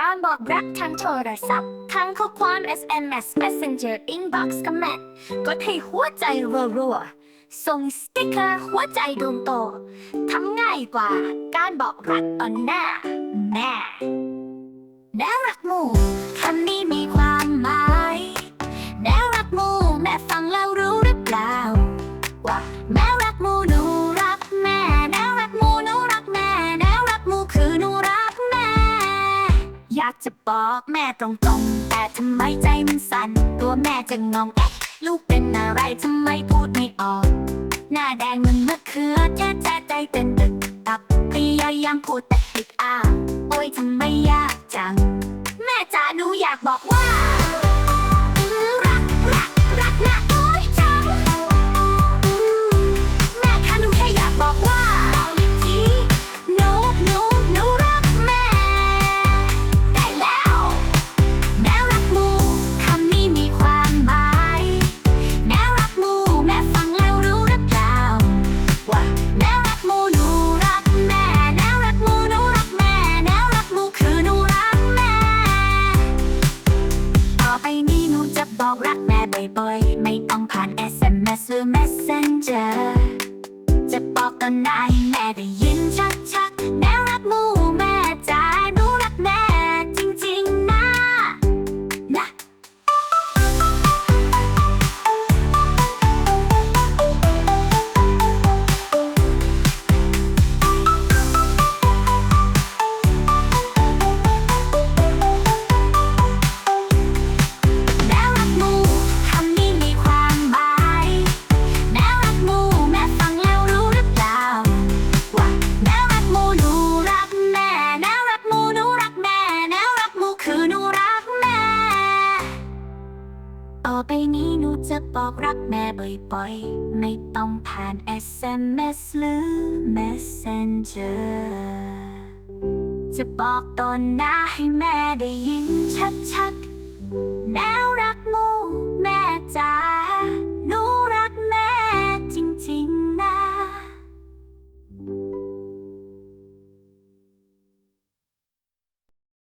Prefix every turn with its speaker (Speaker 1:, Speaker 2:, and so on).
Speaker 1: การบอกรักทางโทรศัพท์ทางข้อความ SMS Messenger Inbox กับแมทกดให้หัวใจรัวๆ ส่งสติ๊กเกอร์หัวใจดวงโตทำง่ายกว่าการบอกรักตอนหน้าแม่ อยากจะบอกแม่ตรงๆ แต่ทำไมใจมันสั่น ตัวแม่จะงงเอ๊ะลูกเป็นอะไรทำไมพูดไม่ออก หน้าแดงเหมันมะเขือเทศใจใจเต้นตึกตับพยายามพูดแต่ติดอ้าโอ้ยทำไมยากจัง แม่จ๋าหนูอยากบอกว่า บ่อยๆ ไม่ต้องผ่าน SMS หรือ Messenger จะบอกตอนไหนแม่ได้ยินชัดๆแม่รับมู ไปนี้หนูจะบอกรักแม่บ่อยๆ ไม่ต้องผ่าน SMS หรือ Messenger จะบอกตอนหน้าให้แม่ได้ยินชัดๆ แล้วรักหมูแม่จ๋า